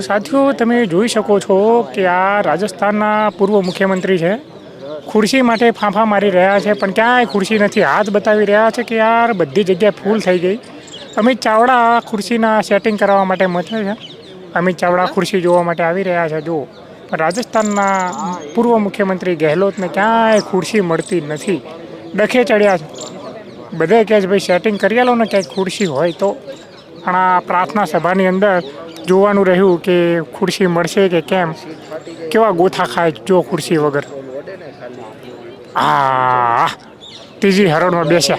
સાથીઓ, તમે જોઈ શકો છો કે આ રાજસ્થાનના પૂર્વ મુખ્યમંત્રી છે. ખુરશી માટે ફાંફા મારી રહ્યા છે, પણ ક્યાંય ખુરશી નથી. હાથ બતાવી રહ્યા છે કે યાર, બધી જગ્યાએ ફૂલ થઈ ગઈ. અમિત ચાવડા ખુરશીના સેટિંગ કરવા માટે મથે છે. અમિત ચાવડા ખુરશી જોવા માટે આવી રહ્યા છે, જુઓ. પણ રાજસ્થાનના પૂર્વ મુખ્યમંત્રી ગેહલોતને ક્યાંય ખુરશી મળતી નથી. ડખે ચડ્યા છે. બધે કહે છે, ભાઈ, સેટિંગ કરી આલો ને, ક્યાંય ખુરશી હોય તો. પણ આ પ્રાર્થના સભાની અંદર જોવાનું રહ્યું કે ખુરશી મળશે કે કેમ? કેવા ગોથા ખાય જો ખુરશી વગર? આ ત્રીજી હરોળમાં બેસ્યા.